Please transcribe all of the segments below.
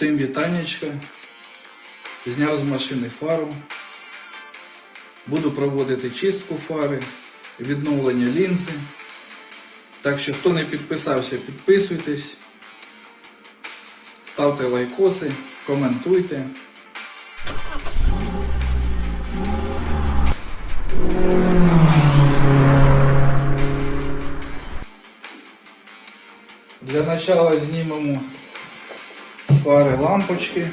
Всім вітанечка. Зняв з машини фару. Буду проводити чистку фари, відновлення лінзи. Так що, хто не підписався, підписуйтесь, ставте лайкоси, коментуйте. Для начала знімемо фари лампочки.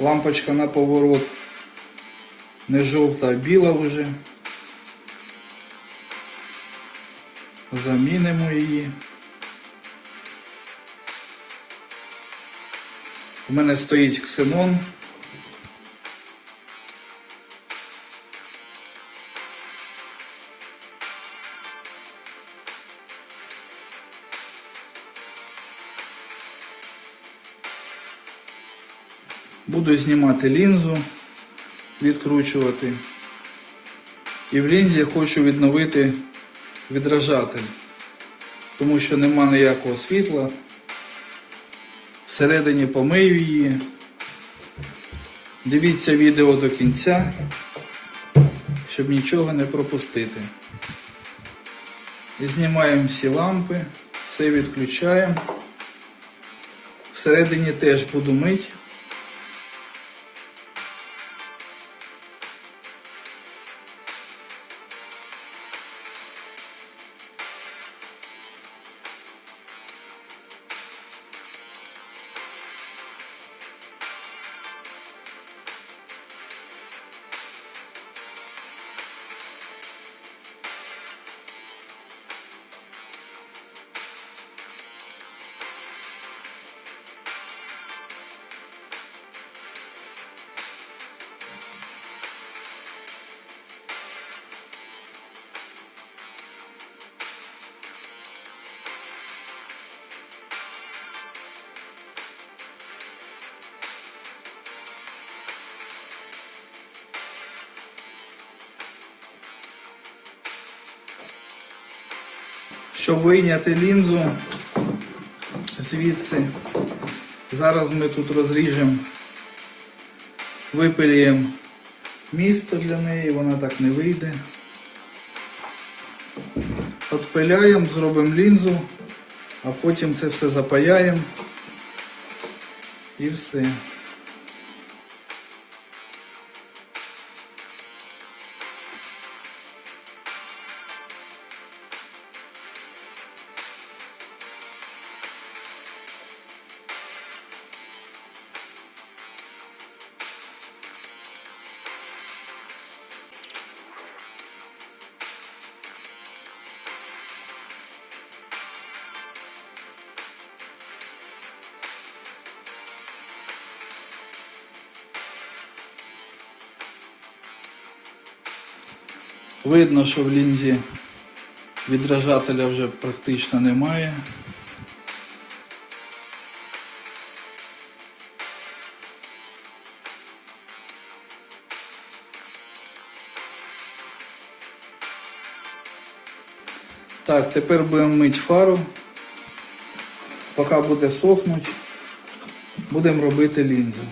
Лампочка на поворот не жовта, а біла вже. Замінимо її. У мене стоїть ксенон. Буду знімати лінзу, відкручувати. І в лінзі хочу відновити відражатель, тому що нема ніякого світла. Всередині помию її. Дивіться відео до кінця, щоб нічого не пропустити. І знімаємо всі лампи, все відключаємо. Всередині теж буду мить. Щоб вийняти лінзу звідси, зараз ми тут розріжемо, випилюємо місто для неї, вона так не вийде. Отпиляємо, зробимо лінзу, а потім це все запаяємо і все. Видно, що в лінзі відражателя вже практично немає. Так, тепер будемо мити фару. Поки буде сохнути, будемо робити лінзу.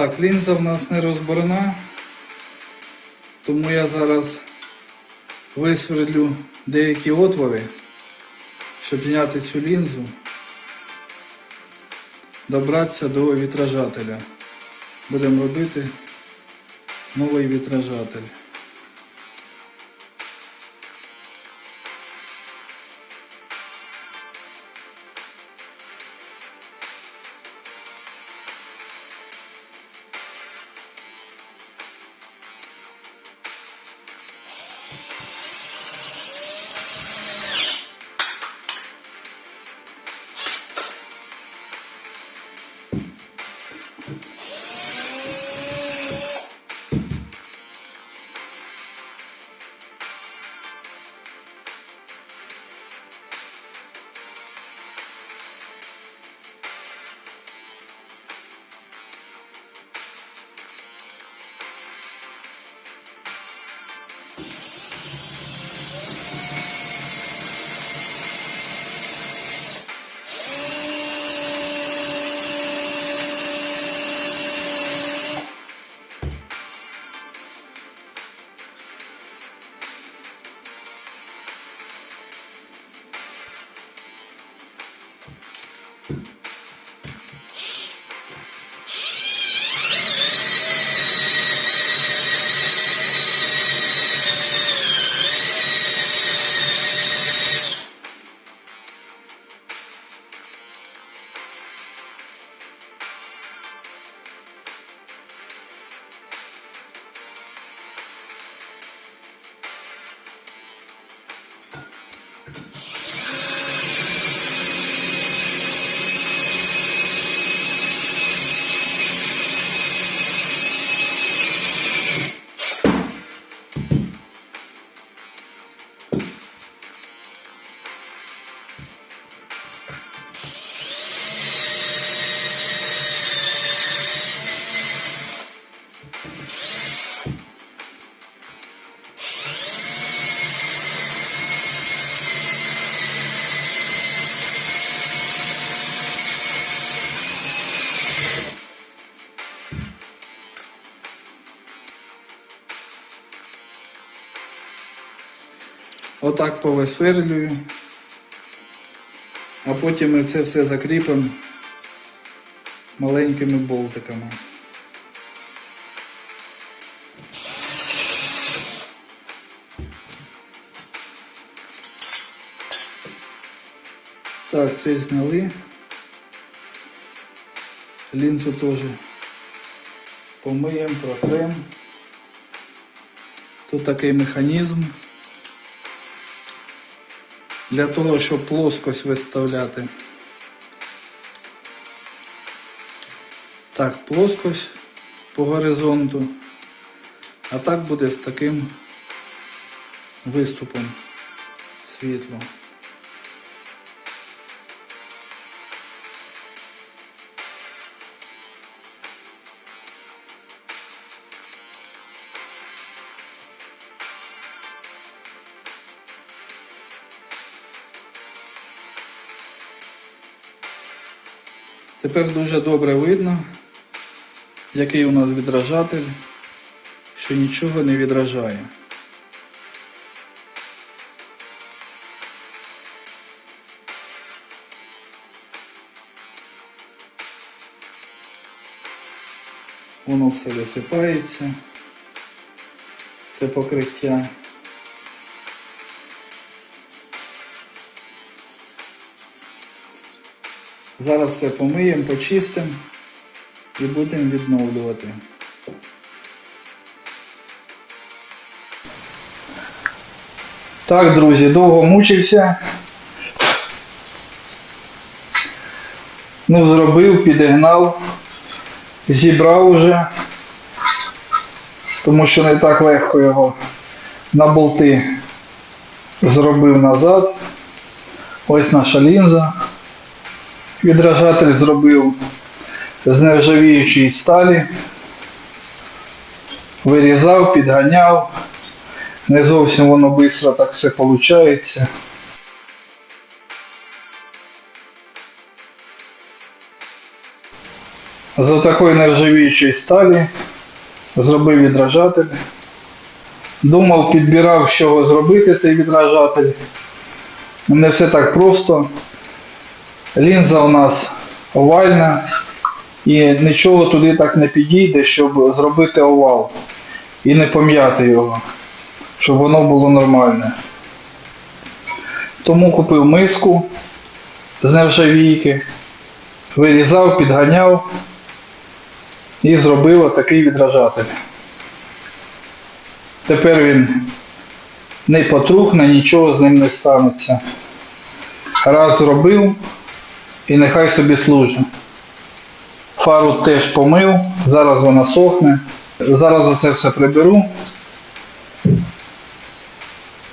Так, лінза в нас не розборна, тому я зараз висвердлю деякі отвори, щоб зняти цю лінзу, добратися до вітражателя. Будемо робити новий вітражатель. Отак повисверлюю. А потім ми це все закріпимо маленькими болтиками. Так, це зняли. Лінзу теж помиємо, протрем. Тут такий механізм для того, щоб плоскость виставляти. Так, плоскость по горизонту. А так буде з таким виступом світло. Тепер дуже добре видно, який у нас відражатель, що нічого не відражає. Воно все висипається, це покриття. Зараз все помиємо, почистимо і будемо відновлювати. Так, друзі, довго мучився. Ну, зробив, підігнав, зібрав уже, тому що не так легко його на болти зробив назад. Ось наша лінза. Відражатель зробив з нержавіючої сталі, вирізав, підганяв. Не зовсім воно швидко так все виходить. З такої нержавіючої сталі зробив відражатель. Думав, підбирав, з чого зробити цей відражатель. Не все так просто. Лінза у нас овальна і нічого туди так не підійде, щоб зробити овал і не пом'яти його, щоб воно було нормальне. Тому купив миску з нержавійки, вирізав, підганяв і зробив отакий відражатель. Тепер він не потрухне, нічого з ним не станеться. Раз зробив і нехай собі служить. Фару теж помив, зараз вона сохне. Зараз оце все приберу.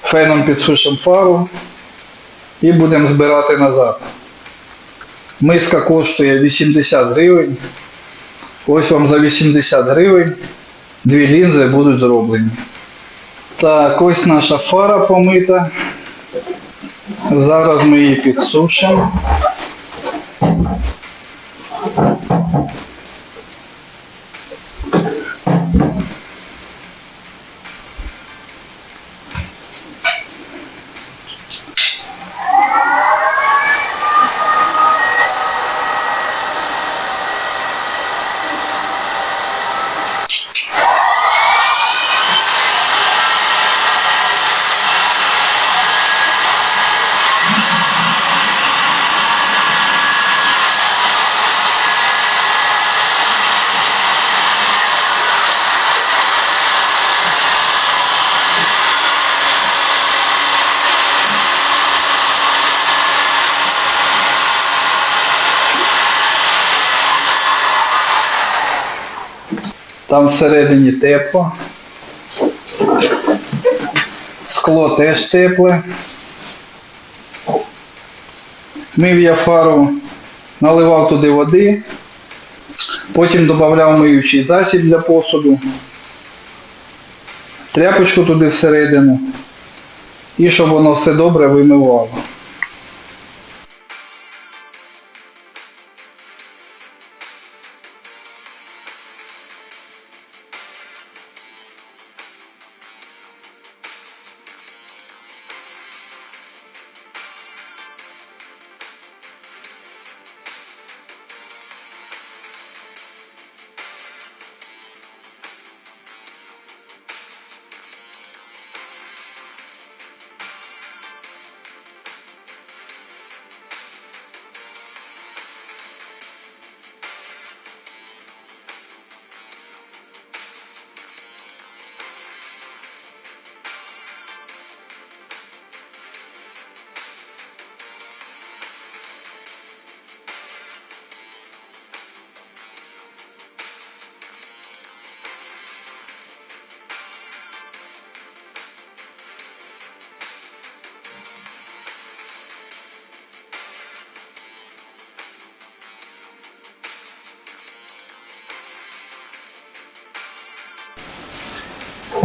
Феном підсушимо фару і будемо збирати назад. Миска коштує 80 гривень. Ось вам за 80 гривень дві лінзи будуть зроблені. Так, ось наша фара помита. Зараз ми її підсушимо. Thank. Там всередині тепло. Скло теж тепле. Мив я фару, наливав туди води, потім додавав миючий засіб для посуду, тряпочку туди всередину і щоб воно все добре вимивало.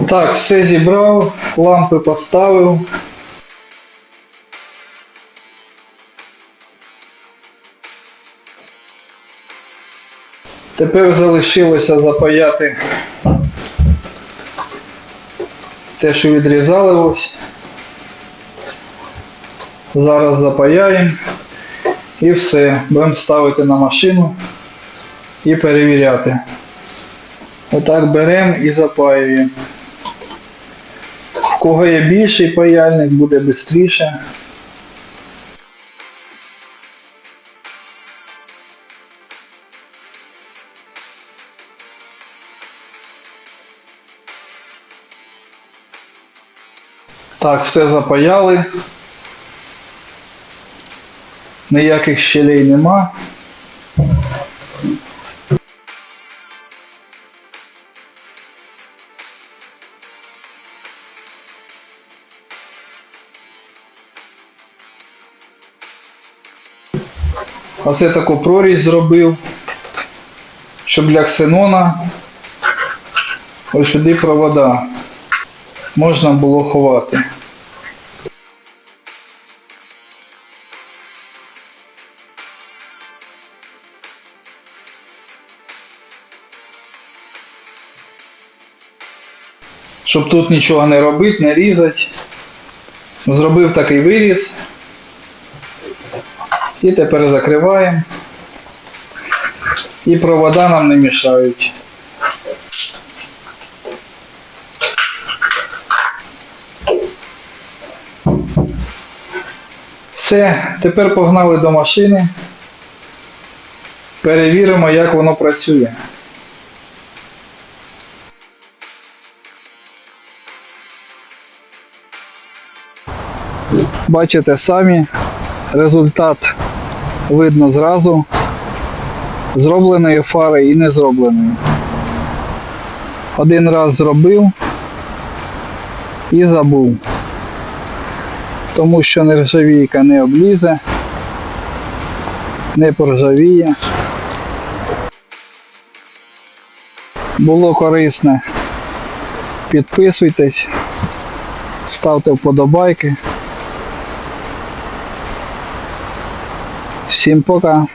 Так, все зібрав, лампи поставив. Тепер залишилося запаяти те, що відрізали ось. Зараз запаяємо і все. Будемо ставити на машину і перевіряти. Отак беремо і запаюємо. Кого є більший паяльник, буде швидше. Так, все запаяли. Ніяких щелей нема. Оце таку прорізь зробив, щоб для ксенона ось сюди провода можна було ховати. Щоб тут нічого не робити, не різати. Зробив такий виріз. І тепер закриваємо. І провода нам не мішають. Все, тепер погнали до машини. Перевіримо, як воно працює. Бачите самі, результат видно зразу зробленої фари і не зробленої. Один раз зробив і забув. Тому що нержавійка не облізе, не поржавіє. Було корисне. Підписуйтесь, ставте вподобайки. Всім пока.